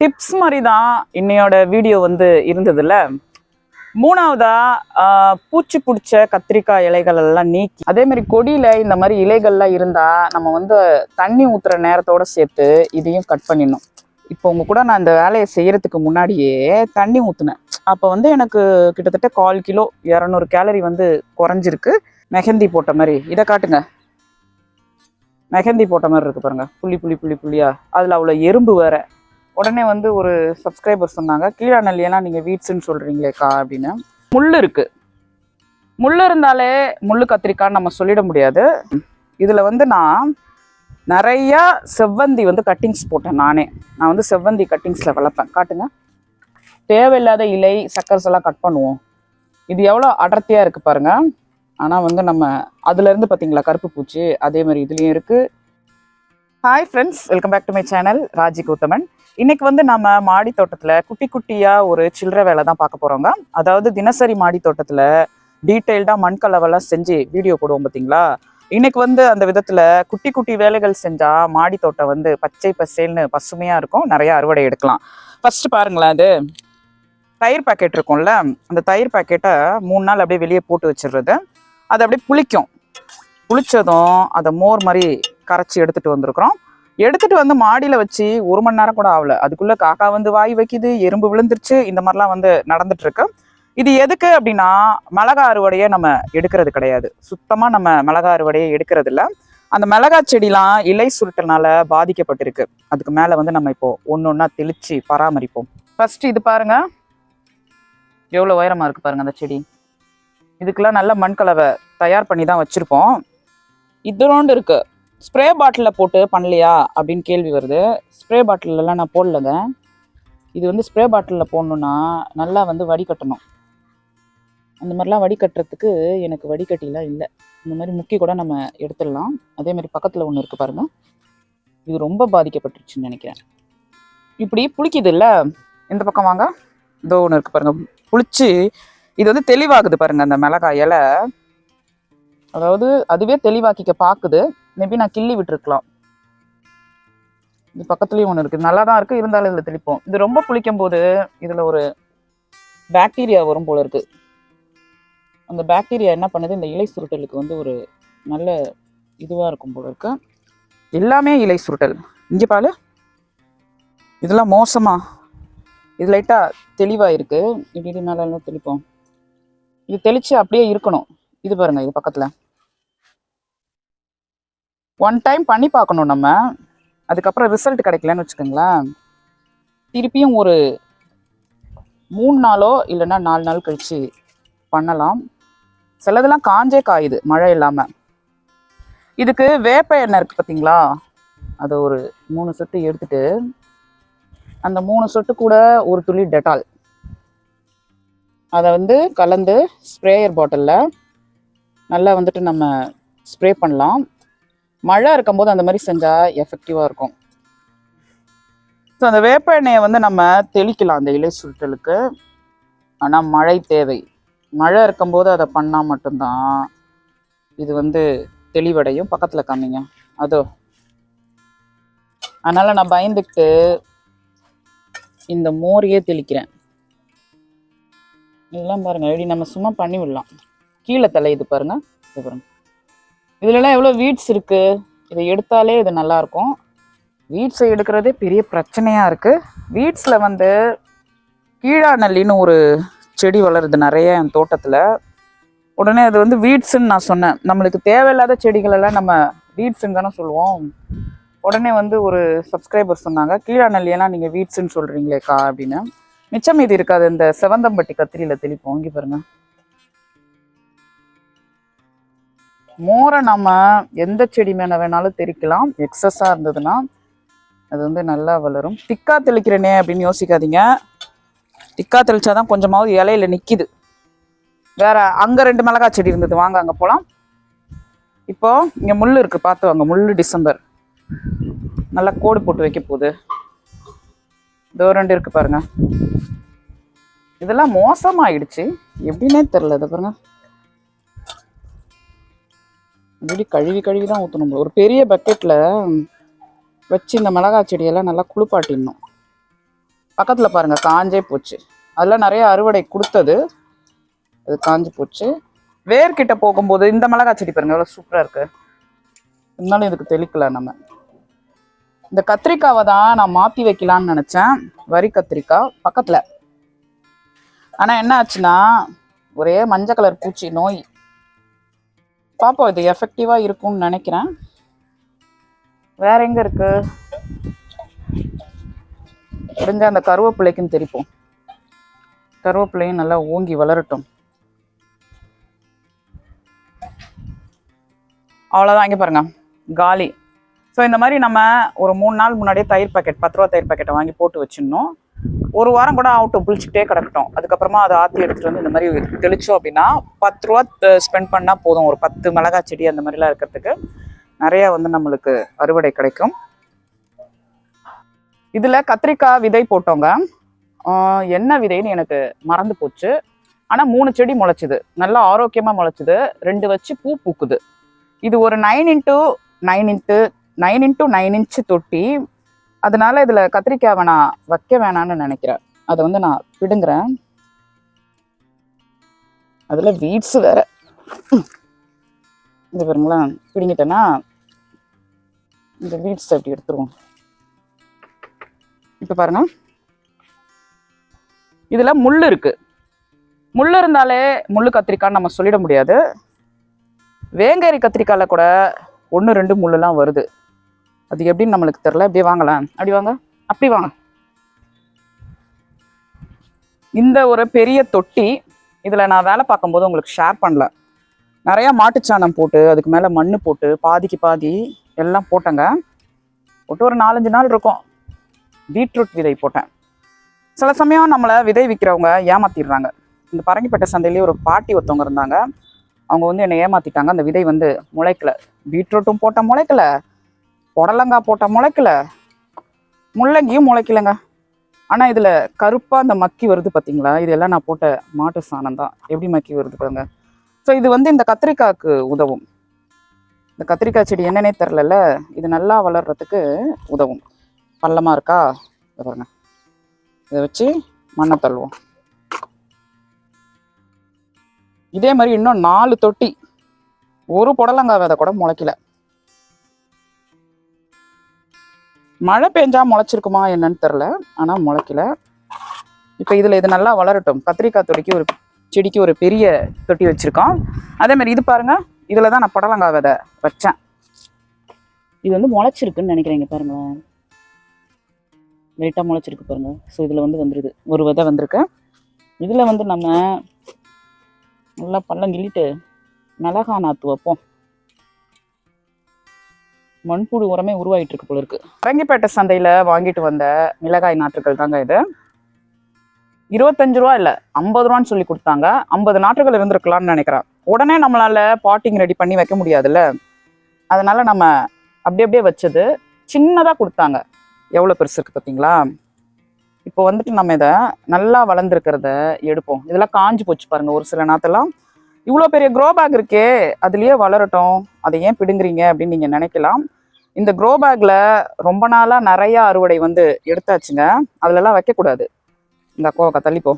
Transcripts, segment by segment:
Tips மாதிரி தான் இன்னையோட வீடியோ வந்து இருந்ததுல மூணாவதா பூச்சி பிடிச்ச கத்திரிக்காய் இலைகள் எல்லாம் நீக்கி அதே மாதிரி கொடியில இந்த மாதிரி இலைகள்லாம் இருந்தா நம்ம வந்து தண்ணி ஊத்துற நேரத்தோட சேர்த்து இதையும் கட் பண்ணிடணும். இப்போ உங்க கூட நான் இந்த வேலையை செய்யறதுக்கு முன்னாடியே தண்ணி ஊத்துனேன். அப்போ வந்து எனக்கு கிட்டத்தட்ட கால் கிலோ இரநூறு கேலரி வந்து குறைஞ்சிருக்கு. மெஹந்தி போட்ட மாதிரி இதை காட்டுங்க. மெஹந்தி போட்ட மாதிரி இருக்கு பாருங்க. புள்ளி புள்ளி புள்ளி புள்ளியா? அதுல அவ்வளோ எறும்பு வேற. உடனே வந்து ஒரு சப்ஸ்கிரைபர் சொன்னாங்க. கீழா நல்லியெல்லாம் நீங்கள் வீட்ஸ்ன்னு சொல்கிறீங்களேக்கா அப்படின்னு. முள் இருக்குது முள் இருந்தாலே முள் கத்திரிக்கான்னு நம்ம சொல்லிட முடியாது. இதில் வந்து நான் நிறையா செவ்வந்தி வந்து கட்டிங்ஸ் போட்டேன் நானே. நான் வந்து செவ்வந்தி கட்டிங்ஸில் வளர்ப்பேன். காட்டுங்க. தேவையில்லாத இலை சக்கர்ஸ் எல்லாம் கட் பண்ணுவோம். இது எவ்வளோ அடர்த்தியாக இருக்குது பாருங்கள் ஆனால் வந்து நம்ம அதுலேருந்து பார்த்தீங்களா கருப்பு பூச்சி அதே மாதிரி இதுலேயும் இருக்குது hi friends welcome back to my channel Raji Gowthaman இன்னைக்கு வந்து நம்ம மாடி தோட்டத்தில் குட்டி குட்டியாக ஒரு சில்லற வேலை தான் பார்க்க போகிறோங்க அதாவது தினசரி மாடி தோட்டத்தில் டீட்டெயில்டாக மண் கலவெல்லாம் செஞ்சு வீடியோ போடுவோம் பார்த்தீங்களா இன்னைக்கு வந்து அந்த விதத்தில் குட்டி குட்டி வேலைகள் செஞ்சால் மாடி தோட்டம் வந்து பச்சை பசேல்னு பசுமையாக இருக்கும் நிறைய அறுவடை எடுக்கலாம். ஃபர்ஸ்ட் பாருங்களேன் அது. தயிர் பாக்கெட் இருக்கும்ல அந்த தயிர் பாக்கெட்டை மூணு நாள் அப்படியே வெளியே போட்டு வச்சிடுறது. அது அப்படியே புளிக்கும். புளிச்சதும் அதை மோர் மாதிரி கரைச்சி எடுத்துட்டு வந்திருக்கிறோம். எடுத்துட்டு வந்து மாடியில் வச்சு ஒரு மணி நேரம் கூட ஆகல. அதுக்குள்ளே காக்கா வந்து வாய் வைக்குது எறும்பு விழுந்துருச்சு இந்த மாதிரிலாம் வந்து நடந்துட்டுருக்கு. இது எதுக்கு அப்படின்னா மிளகா அறுவடையை நம்ம எடுக்கிறது கிடையாது. சுத்தமாக நம்ம மிளகா அறுவடையை எடுக்கிறது இல்லை அந்த மிளகா செடிலாம் இலை சுருட்டனால பாதிக்கப்பட்டிருக்கு. அதுக்கு மேலே வந்து நம்ம இப்போ ஒன்று ஒன்றா தெளித்து பராமரிப்போம். ஃபஸ்ட்டு இது பாருங்க. எவ்வளோ உயரமாக இருக்குது பாருங்கள் அந்த செடி. இதுக்கெல்லாம் நல்ல மண் கலவை தயார் பண்ணி தான் வச்சுருப்போம். இதோண்டு இருக்குது ஸ்ப்ரே பாட்டிலில் போட்டு பண்ணலையா அப்படின்னு கேள்வி வருது. ஸ்ப்ரே பாட்டிலெலாம் நான் போடலங்க. இது வந்து ஸ்ப்ரே பாட்டிலில் போடணுன்னா நல்லா வந்து வடிகட்டணும். அந்த மாதிரிலாம் வடிகட்டுறதுக்கு எனக்கு வடிகட்டிலாம் இல்லை. இந்த மாதிரி முக்கி கூட நம்ம எடுத்துடலாம். அதே மாதிரி பக்கத்தில் ஒன்று இருக்குது பாருங்கள் இது ரொம்ப பாதிக்கப்பட்டுருச்சுன்னு நினைக்கிறேன். இப்படி புளிக்குது இல்லை? இந்த பக்கம் வாங்க. இதோ ஒன்று இருக்குது பாருங்கள் புளிச்சு இது வந்து தெளிவாகுது பாருங்க அந்த மிளகாய் இலை. அதாவது அதுவே தெளிவாக்கிக்க பார்க்குது மேபி நான் கிள்ளி விட்டுருக்கலாம். இது பக்கத்துலேயும் ஒன்று இருக்குது நல்லா தான் இருக்குது இருந்தாலும் இதில் தெளிப்போம். இது ரொம்ப புளிக்கும் போது இதில் ஒரு பாக்டீரியா வரும் போல இருக்கு. அந்த பாக்டீரியா என்ன பண்ணுது? இந்த இலை சுருட்டலுக்கு வந்து ஒரு நல்ல இதுவாக இருக்கும் போல இருக்கு. எல்லாமே இலை சுருட்டல். இங்கே பால் இதெல்லாம் மோசமாக இது லைட்டாக தெளிவாக இருக்குது இப்படி நல்லா தெளிப்போம். இது தெளித்து அப்படியே இருக்கணும். இது பாருங்க இது பக்கத்துல. ஒன் டைம் பண்ணி பார்க்கணும் நம்ம. அதுக்கப்புறம் ரிசல்ட் கிடைக்கலன்னு வச்சுக்கோங்களேன். திருப்பியும் ஒரு மூணு நாளோ இல்லைன்னா நாலு நாள் கழிச்சு பண்ணலாம். சிலதெல்லாம் காஞ்சே காயுது மழை இல்லாமல் இதுக்கு வேப்ப எண்ணெய் இருக்குது பார்த்தீங்களா அதை ஒரு மூணு சொட்டு எடுத்துட்டு அந்த மூணு சொட்டு கூட ஒரு துளி டெட்டால். அதை வந்து கலந்து ஸ்ப்ரேயர் பாட்டிலில் நல்லா வந்துட்டு நம்ம ஸ்ப்ரே பண்ணலாம். மழை இருக்கும்போது அந்த மாதிரி செஞ்சால் எஃபெக்டிவாக இருக்கும். ஸோ அந்த வேப்ப எண்ணெயை வந்து நம்ம தெளிக்கலாம் அந்த இலை சுருட்டலுக்கு. ஆனால் மழை தேவை. மழை இருக்கும்போது அதை பண்ணால் மட்டும்தான் இது வந்து தெளிவடையும். பக்கத்தில் காமிங்க. அதோ. அதனால் நான் பயந்துக்கிட்டு இந்த மோரையே தெளிக்கிறேன். இதெல்லாம் பாருங்கள் இப்படி நம்ம சும்மா பண்ணி விடலாம். கீழே தலை இது பாருங்க. இது பாருங்க. இதுலலாம் எவ்வளோ வீட்ஸ் இருக்கு? இதை எடுத்தாலே இது நல்லா இருக்கும் வீட்ஸை எடுக்கிறதே பெரிய பிரச்சனையா இருக்கு. வீட்ஸில் வந்து கீழா நல்லின்னு ஒரு செடி வளருது நிறைய என் தோட்டத்தில். உடனே அது வந்து வீட்ஸுன்னு நான் சொன்னேன். நம்மளுக்கு தேவையில்லாத செடிகளெல்லாம் நம்ம வீட்ஸுன்னு தானே சொல்லுவோம். உடனே வந்து ஒரு சப்ஸ்கிரைபர் சொன்னாங்க கீழா நல்லியெல்லாம் நீங்கள் வீட்ஸுன்னு சொல்கிறீங்களேக்கா அப்படின்னு. மிச்சம் இது இருக்காது இந்த செவந்தம்பட்டி கத்திரியில் தெளிப்போம். இங்கே பாருங்கள் மோரை நம்ம எந்த செடி மேலே வேணாலும் தெளிக்கலாம் எக்ஸஸாக இருந்ததுன்னா அது வந்து நல்லா வளரும். திக்காக தெளிக்கிறேனே அப்படின்னு யோசிக்காதீங்க. டிக்கா தெளித்தா தான் கொஞ்சமாவது இலையில நிற்கிது வேற அங்கே ரெண்டு மிளகாய் செடி இருந்தது. வாங்க அங்கே போகலாம் இப்போ இங்கே முள் இருக்குது பார்த்து வாங்க. முள் டிசம்பர். நல்லா கோடு போட்டு வைக்க போகுது. இதோ ரெண்டு இருக்குது பாருங்க. இதெல்லாம் மோசமாயிடுச்சு. எப்படின்னே தெரில இதை பாருங்கள் இப்படி கழுவி கழுவி தான் ஊற்றணும் ஒரு பெரிய பக்கெட்டில் வச்சு இந்த மிளகாய் செடியெல்லாம் நல்லா குளிப்பாட்டிடணும். பக்கத்தில் பாருங்கள் காஞ்சே போச்சு. அதெல்லாம் நிறைய அறுவடை கொடுத்தது. அது காஞ்சி போச்சு. வேர்கிட்ட போகும்போது இந்த மிளகாய் செடி பாருங்கள் எவ்வளோ சூப்பராக இருக்குது இருந்தாலும் இதுக்கு தெளிக்கலாம் நம்ம. இந்த கத்திரிக்காவை தான் நான் மாற்றி வைக்கலான்னு நினச்சேன். வரி கத்திரிக்காய் பக்கத்தில். ஆனால் என்ன ஆச்சுன்னா ஒரே மஞ்சள் கலர் பூச்சி நோய். பார்ப்போம் இது எஃபெக்டிவாக இருக்கும்னு நினைக்கிறேன். வேற எங்கே இருக்கு? முடிஞ்ச அந்த கருவேப்பிள்ளைக்கும் தெரிப்போம். கருவேப்பிள்ளையும் நல்லா ஓங்கி வளரட்டும். அவ்வளோதான் இங்கே பாருங்க. காலி. ஸோ இந்த மாதிரி நம்ம ஒரு மூணு நாள் முன்னாடியே தயிர் பாக்கெட் பத்து ரூபா தயிர் பாக்கெட்டை வாங்கி போட்டு வச்சிடணும். ஒரு வாரம் கூட ஆகட்டும் புளிச்சுக்கிட்டே கிடக்கட்டும். அதுக்கப்புறமா அதை ஆற்றி எடுத்துட்டு வந்து இந்த மாதிரி தெளிச்சோம் அப்படின்னா பத்து ரூபா ஸ்பெண்ட் பண்ணால் போதும். ஒரு பத்து மிளகாய் செடி அந்த மாதிரிலாம் இருக்கிறதுக்கு நிறையா வந்து நம்மளுக்கு அறுவடை கிடைக்கும். இதில் கத்திரிக்காய் விதை போட்டோங்க. என்ன விதைன்னு எனக்கு மறந்து போச்சு. ஆனால் மூணு செடி முளைச்சிது. நல்லா ஆரோக்கியமாக முளைச்சிது. ரெண்டு வச்சு பூ பூக்குது. இது ஒரு nine into nine into nine into nine inch தொட்டி. அதனால இதில் கத்திரிக்காவை நான் வைக்க வேணாம்னு நினைக்கிறேன். அதை வந்து நான் பிடுங்குறேன் அதில் வீட்ஸ் வேற. இது பாருங்களேன் பிடிங்கிட்டேன்னா இந்த வீட்ஸ் அப்படி எடுத்துருவோம். இப்போ பாருங்க. இதுல முள் இருக்கு. முள் இருந்தாலே முள் கத்திரிக்காய்ன்னு நம்ம சொல்லிட முடியாது. வேங்கேரி கத்திரிக்காயில கூட ஒன்று ரெண்டு முள்ளெல்லாம் வருது. அது எப்படின்னு நம்மளுக்கு தெரில அப்படியே வாங்கலாம். அப்படி வாங்க. அப்படி வாங்க. இந்த ஒரு பெரிய தொட்டி இதில் நான் வேலை பார்க்கும்போது உங்களுக்கு ஷேர் பண்ணல. நிறையா மாட்டுச்சாணம் போட்டு அதுக்கு மேலே மண் போட்டு பாதிக்கு பாதி எல்லாம் போட்டேங்க. போட்டு ஒரு நாலஞ்சு நாள் இருக்கும். பீட்ரூட் விதை போட்டேன். சில சமயம் நம்மளை விதை விற்கிறவங்க ஏமாத்திடுறாங்க. இந்த பரங்கிப்பேட்டை சந்தையிலேயே ஒரு பாட்டி ஒருத்தவங்க இருந்தாங்க. அவங்க வந்து என்னை ஏமாத்திட்டாங்க. அந்த விதை வந்து முளைக்கல. பீட்ரூட்டும் போட்ட முளைக்கல. புடலங்காய் போட்டால் முளைக்கல? முள்ளங்கியும் முளைக்கலங்க. ஆனால் இதில் கருப்பாக அந்த மக்கி வருது பார்த்தீங்களா இதெல்லாம் நான் போட்ட மாட்டு சாணம் தான் எப்படி மக்கி வருது பாருங்க. ஸோ இது வந்து இந்த கத்திரிக்காய்க்கு உதவும். இந்த கத்திரிக்காய் செடி என்னன்னே தெரிலல இது நல்லா வளர்றதுக்கு உதவும். பள்ளமாக இருக்கா? இதை பாருங்க. இதை வச்சு மண்ணை தள்ளுவோம். இதே மாதிரி இன்னும் நாலு தொட்டி. ஒரு புடலங்காய் விதை கூட முளைக்கல. மழை பெஞ்சா முளைச்சிருக்குமா என்னன்னு தெரில ஆனால் முளைக்கல. இப்போ இதில் இது நல்லா வளரட்டும். கத்திரிக்காய் தொடிக்கு ஒரு செடிக்கு ஒரு பெரிய தொட்டி வச்சுருக்கோம். அதே மாதிரி இது பாருங்கள் இதில் தான் நான் புடலங்காய் விதை வச்சேன். இது வந்து முளைச்சிருக்குன்னு நினைக்கிறேன் பாருங்களேன். லைட்டாக முளைச்சிருக்கு பாருங்கள் ஸோ இதில் வந்து வந்துடுது ஒரு விதை வந்திருக்கு. இதில் வந்து நம்ம நல்லா பள்ளம் கிள்ளிட்டு மிளகா நாற்று வைப்போம். மண்புழு உரமே உருவாகிட்டு இருக்கு போல இருக்கு பரங்கிப்பேட்டை சந்தையில் வாங்கிட்டு வந்த மிளகாய் நாற்றுகள் தாங்க இது. இருபத்தஞ்சு ரூபா இல்லை ஐம்பது ரூபான்னு சொல்லி கொடுத்தாங்க. ஐம்பது நாற்றுகள் இருந்திருக்கலாம்னு நினைக்கிறேன். உடனே நம்மளால பாட்டிங் ரெடி பண்ணி வைக்க முடியாதுல்ல. அதனால நம்ம அப்படி அப்படியே வச்சது. சின்னதாக கொடுத்தாங்க. எவ்வளோ பெருசு இருக்குது பார்த்தீங்களா இப்போ வந்துட்டு நம்ம இதை நல்லா வளர்ந்துருக்கிறத எடுப்போம். இதெல்லாம் காஞ்சு போச்சு பாருங்கள் ஒரு சில நாத்தெல்லாம். இவ்வளோ பெரிய க்ரோ பேக் இருக்கே அதுலேயே வளரட்டும். அதை ஏன் பிடுங்குறீங்க அப்படின்னு நீங்கள் நினைக்கலாம். இந்த க்ரோ பேக்கில் ரொம்ப நாளாக நிறையா அறுவடை வந்து எடுத்தாச்சுங்க. அதிலலாம் வைக்கக்கூடாது. இந்த கோவக்கா தள்ளிப்போ.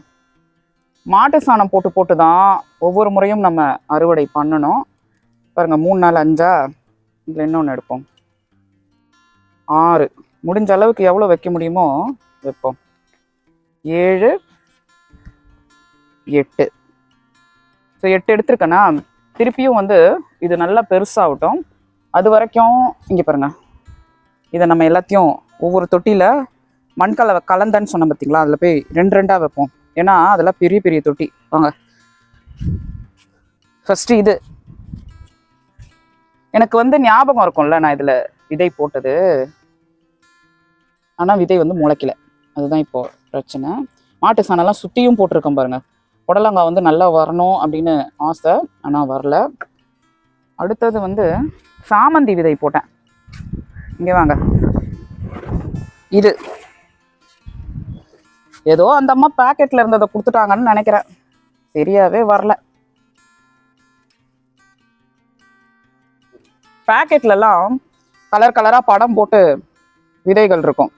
மாட்டு சாணம் போட்டு போட்டு தான் ஒவ்வொரு முறையும் நம்ம அறுவடை பண்ணணும். பாருங்கள் மூணு நாள் அஞ்சா? இதில் இன்னொன்று எடுப்போம். ஆறு. முடிஞ்ச அளவுக்கு எவ்வளோ வைக்க முடியுமோ வைப்போம். ஏழு எட்டு. ஸோ எட்டு எடுத்திருக்கேன்னா திருப்பியும் வந்து இது நல்லா பெருசாகட்டும். அது வரைக்கும் இங்கே பாருங்க. இதை நம்ம எல்லாத்தையும் ஒவ்வொரு தொட்டியில் மண்கலை கலந்தன்னு சொன்னேன் பார்த்தீங்களா அதில் போய் ரெண்டு ரெண்டாக வைப்போம். ஏன்னா அதெல்லாம் பெரிய பெரிய தொட்டி. வாங்க. ஃபஸ்ட்டு இது. எனக்கு வந்து ஞாபகம் இருக்கும்ல நான் இதில் விதை போட்டது. ஆனால் விதை வந்து முளைக்கல. அதுதான் இப்போது பிரச்சனை. மாட்டு சாணம்லாம் சுற்றியும் போட்டிருக்கேன் பாருங்கள் புடலங்காய் வந்து நல்லா வரணும் அப்படின்னு ஆசை ஆனால் வரல. அடுத்தது வந்து சாமந்தி விதை போட்டேன். இங்கே வாங்க. இது. ஏதோ அந்த அம்மா பேக்கெட்டில் இருந்ததை கொடுத்துட்டாங்கன்னு நினைக்கிறேன். சரியாகவே வரல. பாக்கெட்லலாம் கலர் கலராக படம் போட்டு விதைகள் இருக்கும்.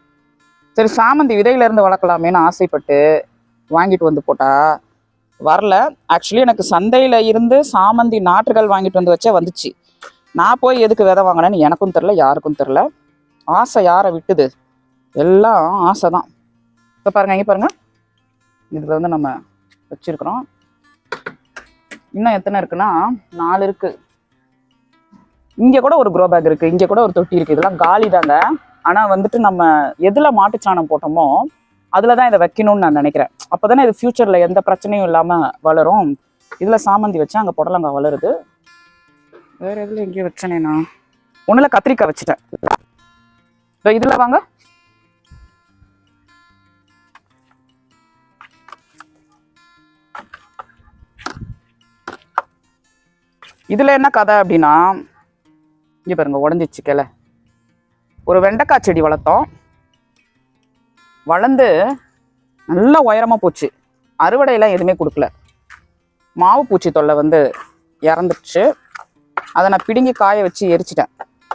சரி சாமந்தி விதையிலேருந்து வளர்க்கலாமேன்னு ஆசைப்பட்டு வாங்கிட்டு வந்து போட்டால் வரல. ஆக்சுவலி எனக்கு சந்தையில் இருந்து சாமந்தி நாற்றுகள் வாங்கிட்டு வந்து வச்சே வந்துச்சு. நான் போய் எதுக்கு விதை வாங்கினேன்னு எனக்கும் தெரில யாருக்கும் தெரில ஆசை யாரை விட்டுது? எல்லாம் ஆசை தான். இப்போ பாருங்கள் இங்கே பாருங்கள் இதில் வந்து நம்ம வச்சுருக்குறோம். இன்னும் எத்தனை இருக்குன்னா நாலு இருக்குது இங்கே கூட ஒரு க்ரோ பேக் இருக்குது இங்கே கூட ஒரு தொட்டி இருக்குது இதெல்லாம் காலி தாங்க ஆனால் வந்துட்டு நம்ம எதில் மாட்டுச்சாணம் போட்டோமோ அதுல தான் இதை வைக்கணும்னு நான் நினைக்கிறேன். அப்பதானே இது ஃபியூச்சர்ல எந்த பிரச்சனையும் இல்லாம வளரும். இதுல சாமந்தி வச்சா அங்க புடலங்காய் வளருது. வேற எதுல எங்கேயோ வச்சனேனா ஒண்ணுல கத்திரிக்காய் வச்சுட்டேன். இதோ இதுல வாங்க. இதுல என்ன கதை அப்படின்னா இங்க பாருங்க உடஞ்சிச்சு கிளை. ஒரு வெண்டைக்காய் செடி வளர்த்தோம். வளர்ந்து நல்லா உயரமாக போச்சு. அறுவடையெல்லாம் எதுவுமே கொடுக்கல. மாவு பூச்சி தொல்லை வந்து இறந்துடுச்சு. அதை நான் பிடுங்கி காய வச்சு எரிச்சிட்டேன்.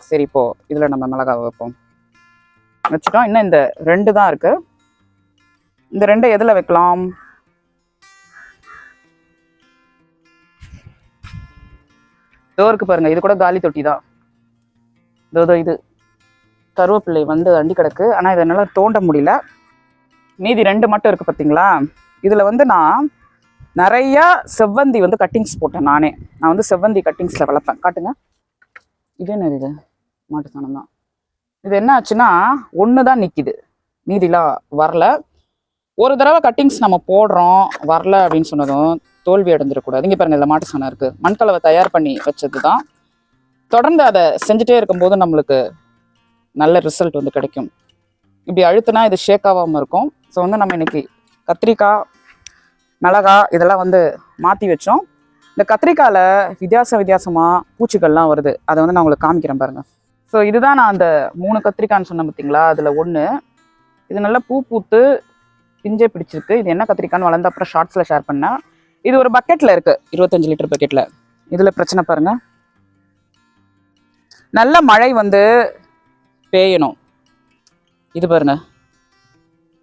சரி இப்போ இதில் நம்ம மிளகாய் வைப்போம். வச்சுட்டோம். இன்னும் இந்த ரெண்டு தான் இருக்குது இந்த ரெண்டை எதில் வைக்கலாம்? இதோ பாருங்கள் இது கூட காலி தொட்டி தான். இதோ இதோ இது. கருவேப்பிள்ளை வந்து அண்டி கிடக்கு ஆனால் இதை என்னால் தோண்ட முடியல. மீதி ரெண்டு மட்டும் இருக்குது பார்த்தீங்களா இதில் வந்து நான் நிறையா செவ்வந்தி வந்து கட்டிங்ஸ் போட்டேன் நானே. நான் வந்து செவ்வந்தி கட்டிங்ஸில் வளர்ப்பேன். காட்டுங்க. இது என்ன இது? மாட்டு சாணம் தான் இது என்ன ஆச்சுன்னா ஒன்று தான் நிற்கிது மீதிலாம் வரல. ஒரு தடவை கட்டிங்ஸ் நம்ம போடுறோம் வரல அப்படின்னு சொன்னதும் தோல்வி அடைஞ்சிடக்கூடாது. இங்கே பாருங்கள் இதில் மாட்டு சாணம் இருக்குது மண்கலவை தயார் பண்ணி வச்சது தான் தொடர்ந்து அதை செஞ்சுட்டே இருக்கும்போது நம்மளுக்கு நல்ல ரிசல்ட் வந்து கிடைக்கும். இப்படி அழுத்தினா இது ஷேக் ஆகாமல் இருக்கும். ஸோ வந்து நம்ம இன்னைக்கு கத்திரிக்காய் மிளகா இதெல்லாம் வந்து மாற்றி வச்சோம். இந்த கத்திரிக்காயில் வித்தியாச வித்தியாசமாக பூச்சிகள்லாம் வருது. அதை வந்து நான் உங்களுக்கு காமிக்கிறேன் பாருங்கள் ஸோ இதுதான் நான் அந்த மூணு கத்திரிக்காய்ன்னு சொன்னேன் பார்த்தீங்களா? அதில் ஒன்று இது நல்லா பூ பூத்து பிஞ்சே பிடிச்சிருக்கு. இது என்ன கத்திரிக்காய்னு வளர்ந்த அப்புறம் ஷார்ட்ஸில் ஷேர் பண்ணேன். இது ஒரு பக்கெட்டில் இருக்குது இருபத்தஞ்சு லிட்டர் பக்கெட்டில் இதில் பிரச்சனை பாருங்க. நல்ல மழை வந்து பெய்யணும். இது பாருங்க.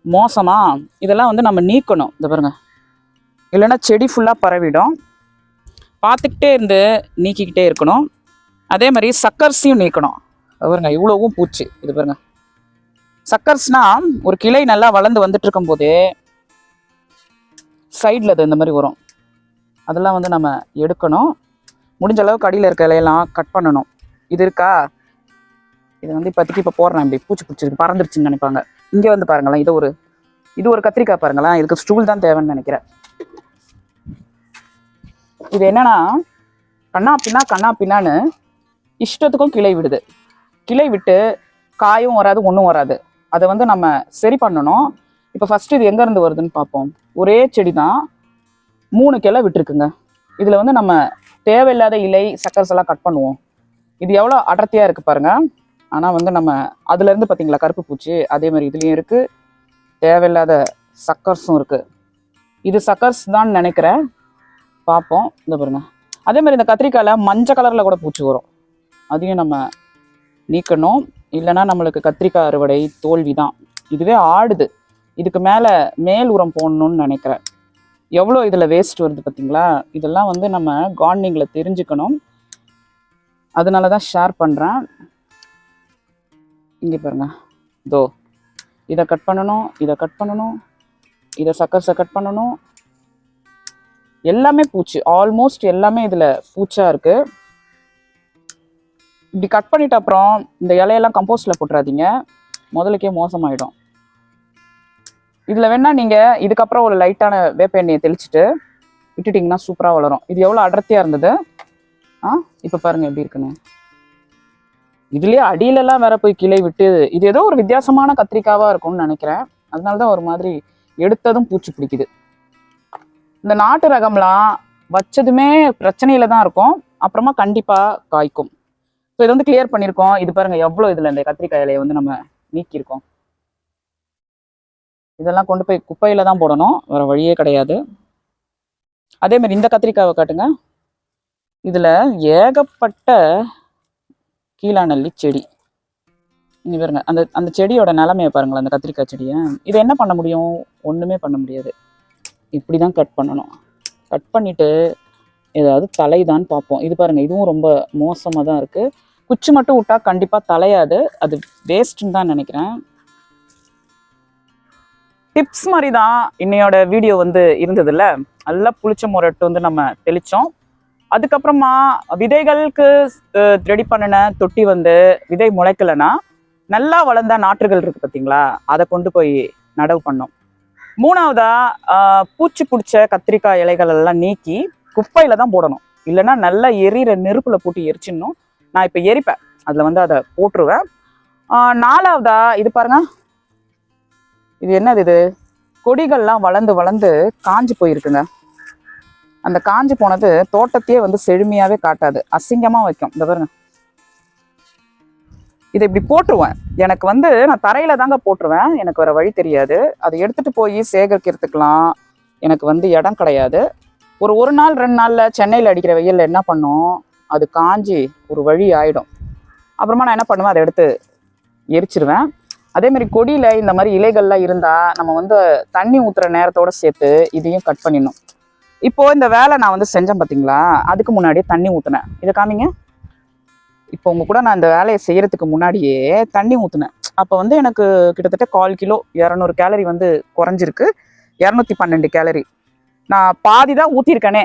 மோசமா? இதெல்லாம் வந்து நம்ம நீக்கணும். இது பாருங்க. இல்லைன்னா செடி ஃபுல்லாக பரவிடும். பார்த்துக்கிட்டே இருந்து நீக்கிக்கிட்டே இருக்கணும். அதே மாதிரி சக்கர்ஸையும் நீக்கணும். பாருங்க இவ்வளவும் பூச்சி. இது பாருங்க. சக்கர்ஸ்னா ஒரு கிளை நல்லா வளர்ந்து வந்துட்டு இருக்கும் போதே சைடில் அது இந்த மாதிரி வரும். அதெல்லாம் வந்து நம்ம எடுக்கணும். முடிஞ்ச அளவுக்கு அடியில் இருக்க இலையெல்லாம் கட் பண்ணணும். இது இருக்கா? இது வந்து இப்போதைக்கு இப்போ போடுறேன். இப்படி பூச்சி பிடிச்சிருக்கு. பறந்துருச்சுன்னு நினைப்பாங்க. இங்கே வந்து பாருங்களேன். இது ஒரு இது ஒரு கத்திரிக்காய் பாருங்களேன். இதுக்கு ஸ்டூல் தான் தேவைன்னு நினைக்கிறேன். இது என்னன்னா கண்ணா பின்னா கண்ணா பின்னான்னு இஷ்டத்துக்கும் கிளை விடுது. கிளை விட்டு காயும் வராது ஒன்றும் வராது. அதை வந்து நம்ம சரி பண்ணணும். இப்போ ஃபர்ஸ்ட் இது எங்கேருந்து வருதுன்னு பார்ப்போம். ஒரே செடி தான் மூணு கிளை விட்டுருக்குங்க. இதில் வந்து நம்ம தேவையில்லாத இலை சக்கரஸ் எல்லாம் கட் பண்ணுவோம். இது எவ்வளோ அடர்த்தியாக இருக்குது பாருங்க. ஆனால் வந்து நம்ம அதுலேருந்து பார்த்தீங்களா கருப்பு பூச்சி அதே மாதிரி இதுலேயும் இருக்குது தேவையில்லாத சக்கர்ஸும் இருக்குது இது சக்கர்ஸ் தான் நினைக்கிறேன். பார்ப்போம் இந்த பாருங்க. அதே மாதிரி இந்த கத்திரிக்காயில் மஞ்சள் கலரில் கூட பூச்சி வரும். அதையும் நம்ம நீக்கணும். இல்லைன்னா நம்மளுக்கு கத்திரிக்காய் அறுவடை தோல்வி தான் இதுவே ஆடுது. இதுக்கு மேலே மேல் உரம் போடணும்னு நினைக்கிறேன். எவ்வளோ இதில் வேஸ்ட் வருது பார்த்தீங்களா இதெல்லாம் வந்து நம்ம கார்டனிங்கில் தெரிஞ்சுக்கணும். அதனால தான் ஷேர் பண்ணுறேன் இங்கே பாருங்க. இதோ இதை கட் பண்ணணும் இதை கட் பண்ணணும் இதை சக்கர்ஸை கட் பண்ணணும். எல்லாமே பூச்சி. ஆல்மோஸ்ட் எல்லாமே இதில் பூச்சா இருக்குது இப்படி கட் பண்ணிட்ட அப்புறம் இந்த இலையெல்லாம் கம்போஸ்டில் போட்டுறாதீங்க. முதலுக்கே மோசமாயிடும். இதில் வேணால் நீங்கள் இதுக்கப்புறம் ஒரு லைட்டான வேப்ப எண்ணெயை தெளிச்சுட்டு விட்டுட்டிங்கன்னா சூப்பராக வளரும். இது எவ்வளோ அடர்த்தியாக இருந்தது? ஆ இப்போ பாருங்கள் எப்படி இருக்குன்னு. இதுலயே அடியிலலாம் வேற போய் கிளை விட்டு இது ஏதோ ஒரு வித்தியாசமான கத்திரிக்காவா இருக்கும்னு நினைக்கிறேன். அதனால தான் ஒரு மாதிரி எடுத்ததும் பூச்சி பிடிக்குது. இந்த நாட்டு ரகம்லாம் வச்சதுமே பிரச்சனையில தான் இருக்கும். அப்புறமா கண்டிப்பா காய்க்கும். ஸோ இதை வந்து கிளியர் பண்ணியிருக்கோம். இது பாருங்க எவ்வளோ இதில் இந்த கத்திரிக்காய் இலையை வந்து நம்ம நீக்கியிருக்கோம். இதெல்லாம் கொண்டு போய் குப்பையில தான் போடணும். வேற வழியே கிடையாது. அதே மாதிரி இந்த கத்திரிக்காவை காட்டுங்க. இதில் ஏகப்பட்ட கீழாநெல்லி செடி. இங்க பாருங்க அந்த அந்த செடியோட நிலமையை பாருங்களேன் அந்த கத்திரிக்காய் செடியை. இதை என்ன பண்ண முடியும்? ஒன்றுமே பண்ண முடியாது. இப்படி தான் கட் பண்ணணும். கட் பண்ணிவிட்டு ஏதாவது தலைதான்னு பார்ப்போம். இது பாருங்கள் இதுவும் ரொம்ப மோசமாக தான் இருக்குது குச்சி மட்டும் விட்டால் கண்டிப்பாக தலையாது. அது வேஸ்ட்டுன்னு தான் நினைக்கிறேன். டிப்ஸ் மாதிரி தான் இன்னையோட வீடியோ வந்து இருந்ததுல்ல? நல்லா புளிச்ச முரட்டு வந்து நம்ம தெளித்தோம் அதுக்கப்புறமா விதைகளுக்கு ரெடி பண்ணின தொட்டி வந்து விதை முளைக்கலைன்னா நல்லா வளர்ந்த நாற்றுகள் இருக்கு பார்த்தீங்களா அதை கொண்டு போய் நடவு பண்ணோம். மூணாவதா பூச்சி பிடிச்ச கத்திரிக்காய் இலைகள் எல்லாம் நீக்கி குப்பையில தான் போடணும். இல்லைன்னா நல்லா எரியிற நெருப்புல போட்டு எரிச்சிடணும். நான் இப்போ எரிப்பேன். அதில் வந்து அதை போட்டுருவேன். நாலாவதா இது பாருங்க. இது என்னது இது? கொடிகள்லாம் வளர்ந்து வளர்ந்து காஞ்சு போயிருக்குங்க. அந்த காஞ்சு போனது தோட்டத்தையே வந்து செழுமையாவே காட்டாது. அசிங்கமா வைக்கும். இந்த பாருங்க. இதை இப்படி போட்டுருவேன். எனக்கு வந்து நான் தரையில தாங்க போட்டுருவேன். எனக்கு வேற வழி தெரியாது. அதை எடுத்துட்டு போய் சேகரிக்கிறதுக்கெலாம் எனக்கு வந்து இடம் கிடையாது. ஒரு ஒரு நாள் ரெண்டு நாள்ல சென்னையில் அடிக்கிற வெயில்ல என்ன பண்ணும்? அது காஞ்சி ஒரு வழி ஆயிடும். அப்புறமா நான் என்ன பண்ணுவேன்? அதை எடுத்து எரிச்சிருவேன். அதே மாதிரி கொடியில இந்த மாதிரி இலைகள்லாம் இருந்தா நம்ம வந்து தண்ணி ஊத்துற நேரத்தோட சேர்த்து இதையும் கட் பண்ணிடணும். இப்போ இந்த வேலை நான் வந்து செஞ்சேன் பார்த்தீங்களா அதுக்கு முன்னாடியே தண்ணி ஊற்றினேன் இதை காமிங்க. இப்போ உங்க கூட நான் இந்த வேலையை செய்யறதுக்கு முன்னாடியே தண்ணி ஊற்றினேன் அப்போ வந்து எனக்கு கிட்டத்தட்ட கால் கிலோ இரநூறு கேலரி வந்து குறைஞ்சிருக்கு. இரநூத்தி பன்னெண்டு கேலரி நான் பாதி தான் ஊற்றிருக்கேனே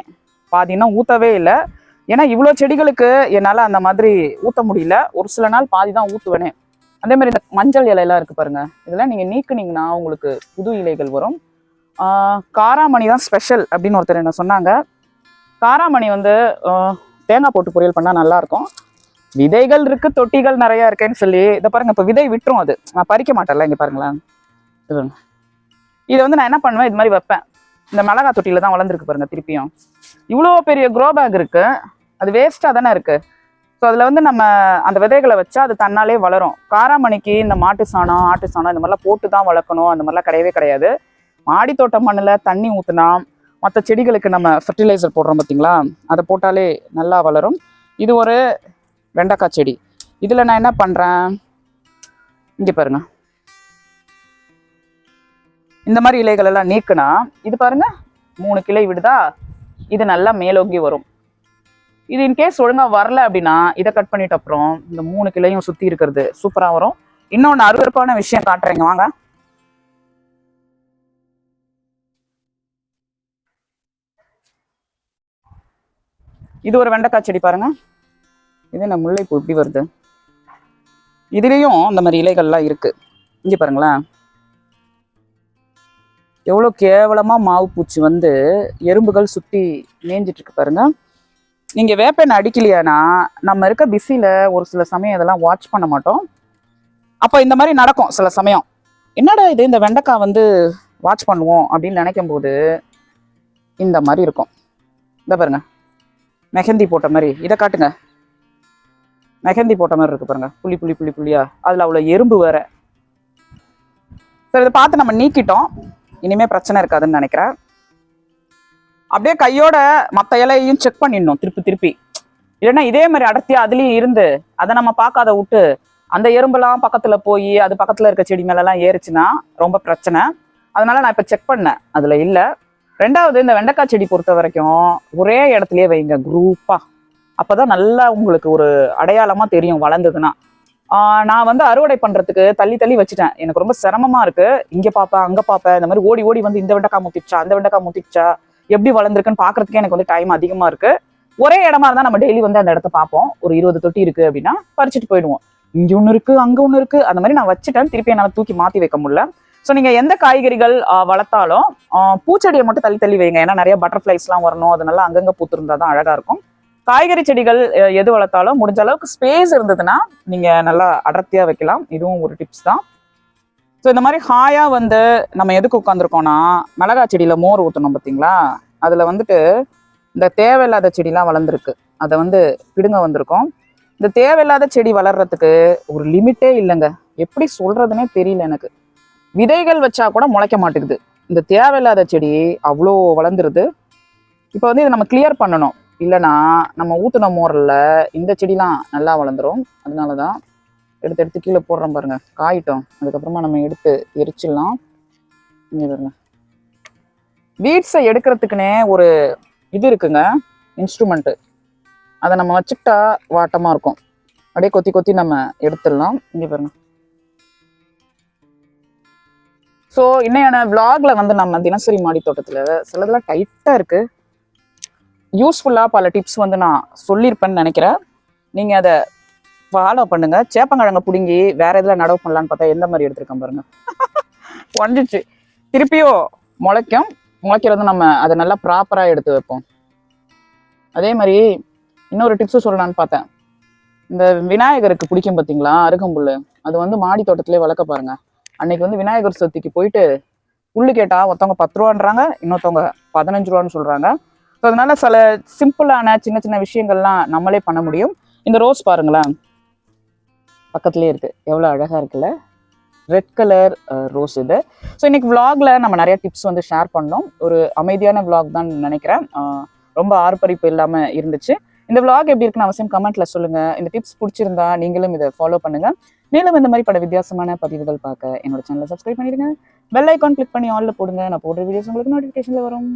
பாதினா ஊற்றவே இல்லை. ஏன்னா இவ்வளோ செடிகளுக்கு என்னால் அந்த மாதிரி ஊற்ற முடியல. ஒரு சில நாள் பாதி தான் ஊற்றுவேனே அதே மாதிரி இந்த மஞ்சள் இலையெல்லாம் இருக்குது பாருங்கள் இதெல்லாம் நீங்கள் நீக்குனீங்கன்னா உங்களுக்கு புது இலைகள் வரும். காராமணி தான் ஸ்பெஷல் அப்படின்னு ஒருத்தர் என்ன சொன்னாங்க. காராமணி வந்து தேங்காய் போட்டு பொரியல் பண்ணால் நல்லாயிருக்கும் விதைகள் இருக்குது தொட்டிகள் நிறையா இருக்கேன்னு சொல்லி இதை பாருங்கள் இப்போ விதை விட்டுரும் அது. நான் பறிக்க மாட்டேன்ல இங்கே பாருங்களேன். இது இதை வந்து நான் என்ன பண்ணுவேன் இது மாதிரி வைப்பேன். இந்த மிளகா தொட்டியில் தான் வளர்ந்துருக்கு பாருங்கள் திருப்பியும். இவ்வளோ பெரிய க்ரோ பேக் இருக்குது அது வேஸ்ட்டாக தானே இருக்குது ஸோ அதில் வந்து நம்ம அந்த விதைகளை வச்சா அது தன்னாலே வளரும். காராமணிக்கு இந்த மாட்டு சாணம் ஆட்டு சாணம் இந்த மாதிரிலாம் போட்டு தான் வளர்க்கணும். அந்த மாதிரிலாம் கிடையவே கிடையாது. மாடி தோட்டம் மண்ணில் தண்ணி ஊற்றினா மற்ற செடிகளுக்கு நம்ம ஃபெர்டிலைசர் போடுறோம் பார்த்தீங்களா அதை போட்டாலே நல்லா வளரும். இது ஒரு வெண்டைக்காய் செடி. இதில் நான் என்ன பண்ணுறேன் இங்கே பாருங்க. இந்த மாதிரி இலைகள் எல்லாம் நீக்குனா இது பாருங்க மூணு கிளை விடுதா? இது நல்லா மேலோங்கி வரும். இது இன்கேஸ் ஒழுங்காக வரல அப்படின்னா இதை கட் பண்ணிட்ட அப்புறம் இந்த மூணு கிளையும் சுற்றி இருக்கிறது சூப்பராக வரும். இன்னொன்று அருவருப்பான விஷயம் காட்டுறேங்க வாங்க. இது ஒரு வெண்டைக்காய் செடி பாருங்க. இது என்ன முல்லைப்பூ இப்படி வருது. இதுலேயும் அந்த மாதிரி இலைகள்லாம் இருக்கு. இங்கே பாருங்களேன். எவ்வளோ கேவலமாக மாவு பூச்சி வந்து எறும்புகள் சுற்றி மேய்ஞ்சிட்டு இருக்கு பாருங்க. நீங்கள் வேப்பெண்ணெய் அடிக்கலையானா நம்ம இருக்க பிஸியில் ஒரு சில சமயம் இதெல்லாம் வாட்ச் பண்ண மாட்டோம். அப்போ இந்த மாதிரி நடக்கும் சில சமயம். என்னடா இது இந்த வெண்டைக்காய் வந்து வாட்ச் பண்ணுவோம் அப்படின்னு நினைக்கும் போது இந்த மாதிரி இருக்கும். இந்த பாருங்க. மெஹந்தி போட்ட மாதிரி. இதை காட்டுங்க. மெஹந்தி போட்ட மாதிரி இருக்கு பாருங்க. புள்ளி புள்ளி புள்ளி புள்ளியா? அதில் அவ்வளோ எறும்பு வேற. சரி இதை பார்த்து நம்ம நீக்கிட்டோம். இனிமே பிரச்சனை இருக்காதுன்னு நினைக்கிறேன். அப்படியே கையோட மற்ற இலையையும் செக் பண்ணிடணும் திருப்பி திருப்பி. இல்லைன்னா இதே மாதிரி அடர்த்தியா அதுலயும் இருந்து அதை நம்ம பார்க்காத விட்டு அந்த எறும்பெல்லாம் பக்கத்துல போய் அது பக்கத்துல இருக்க செடி மேலெல்லாம் ஏறிச்சுன்னா ரொம்ப பிரச்சனை. அதனால நான் இப்போ செக் பண்ணேன். அதுல இல்லை. ரெண்டாவது இந்த வெண்டைக்காய் செடி பொறுத்த வரைக்கும் ஒரே இடத்துலயே வைங்க குரூப்பா அப்பதான் நல்லா உங்களுக்கு ஒரு அடையாளமா தெரியும் வளர்ந்ததுன்னா. நான் வந்து அறுவடை பண்றதுக்கு தள்ளி தள்ளி வச்சுட்டேன். எனக்கு ரொம்ப சிரமமா இருக்கு. இங்க பாப்பேன் அங்க பாப்பேன் இந்த மாதிரி ஓடி ஓடி வந்து இந்த வெண்டைக்காய் முத்திச்சா அந்த வெண்டைக்காய் முத்திச்சா எப்படி வளர்ந்துருக்குன்னு பாக்குறதுக்கே எனக்கு வந்து டைம் அதிகமா இருக்கு. ஒரே இடமா இருந்தா நம்ம டெய்லி வந்து அந்த இடத்த பார்ப்போம் ஒரு இருபது தொட்டி இருக்கு அப்படின்னா பறிச்சுட்டு போயிடுவோம். இங்க ஒன்று இருக்கு அங்க ஒன்று இருக்கு அந்த மாதிரி நான் வச்சுட்டேன். திருப்பி என்னால் தூக்கி மாத்தி வைக்க முடியல. ஸோ நீங்கள் எந்த காய்கறிகள் வளர்த்தாலும் பூச்செடியை மட்டும் தள்ளி தள்ளி வைங்க ஏன்னா நிறைய பட்டர்ஃப்ளைஸ்லாம் வரணும். அதனால அங்கங்கே பூத்திருந்தா தான் அழகாக இருக்கும். காய்கறி செடிகள் எது வளர்த்தாலும் முடிஞ்ச அளவுக்கு ஸ்பேஸ் இருந்ததுன்னா நீங்கள் நல்லா அடர்த்தியாக வைக்கலாம். இதுவும் ஒரு டிப்ஸ் தான். ஸோ இந்த மாதிரி ஹாயாக வந்து நம்ம எதுக்கு உட்காந்துருக்கோம்னா மிளகா செடியில் மோர் ஊற்றணும் பார்த்தீங்களா? அதில் வந்துட்டு இந்த தேவையில்லாத செடிலாம் வளர்ந்துருக்கு. அதை வந்து பிடுங்க வந்திருக்கோம். இந்த தேவையில்லாத செடி வளர்றதுக்கு ஒரு லிமிட்டே இல்லைங்க. எப்படி சொல்கிறதுனே தெரியல எனக்கு. விதைகள் வச்சா கூட முளைக்க மாட்டேங்குது. இந்த தேவையில்லாத செடி அவ்வளோ வளர்ந்துருது. இப்போ வந்து இதை நம்ம கிளியர் பண்ணணும். இல்லைன்னா நம்ம ஊற்றின மோரில் இந்த செடிலாம் நல்லா வளர்ந்துரும். அதனால தான் எடுத்து எடுத்து கீழே போடுறோம் பாருங்க. காயிட்டோம். அதுக்கப்புறமா நம்ம எடுத்து எரிச்சிடலாம். இங்கே பாருங்க. வீட்ஸை எடுக்கிறதுக்குனே ஒரு இது இருக்குங்க. இன்ஸ்ட்ருமெண்ட்டு அதை நம்ம வச்சுக்கிட்டா வாட்டமாக இருக்கும். அப்படியே கொத்தி கொத்தி நம்ம எடுத்துடலாம். இங்கே பாருங்க. ஸோ இன்னையான vlogல வந்து நம்ம தினசரி மாடி தோட்டத்தில் சிலதெல்லாம் டைட்டாக இருக்குது யூஸ்ஃபுல்லாக பல டிப்ஸ் வந்து நான் சொல்லியிருப்பேன்னு நினைக்கிறேன். நீங்கள் அதை ஃபாலோ பண்ணுங்கள் சேப்பங்கிழங்க பிடுங்கி வேற இதில் நடவு பண்ணலான்னு பார்த்தா எந்த மாதிரி எடுத்துருக்கேன் பாருங்கள் உடஞ்சிச்சு திருப்பியும் முளைக்கும். முளைக்கிறது நம்ம அதை நல்லா ப்ராப்பராக எடுத்து வைப்போம். அதே மாதிரி இன்னொரு டிப்ஸும் சொல்லலான்னு பார்த்தேன். இந்த விநாயகருக்கு பிடிக்கும் பார்த்தீங்களா? அருகம்புல் அது வந்து மாடி தோட்டத்திலே வளர்க்க பாருங்கள் அன்னைக்கு வந்து விநாயகர் சதுர்த்திக்கு போயிட்டு உள்ளு கேட்டா ஒருத்தவங்க பத்து ரூபான்றாங்க இன்னொருத்தவங்க பதினஞ்சு ரூபான்னு சொல்றாங்க. ஸோ அதனால சில சிம்பிளான சின்ன சின்ன விஷயங்கள்லாம் நம்மளே பண்ண முடியும். இந்த ரோஸ் பாருங்களேன். பக்கத்துலேயே இருக்குது எவ்வளோ அழகாக இருக்குல்ல? ரெட் கலர் ரோஸ் இது. ஸோ இன்னைக்கு vlogல நம்ம நிறைய டிப்ஸ் வந்து ஷேர் பண்ணோம். ஒரு அமைதியான vlog தான் நினைக்கிறேன். ரொம்ப ஆர்ப்பரிப்பு இல்லாமல் இருந்துச்சு. இந்த vlog எப்படி இருக்குன்னு அவசியம் கமெண்ட்ல சொல்லுங்க. இந்த டிப்ஸ் பிடிச்சிருந்தா நீங்களும் இதை ஃபாலோ பண்ணுங்க. மேலும் இந்த மாதிரி பட வித்தியாசமான பதிவுகள் பார்க்க என்னோட சேனலை சப்ஸ்கிரைப் பண்ணிடுங்க. பெல் ஐக்கான் கிளிக் பண்ணி ஆல்ல போடுங்க. நான் போடுற வீடியோஸ் உங்களுக்கு நோட்டிஃபிகேஷன்ல வரும்.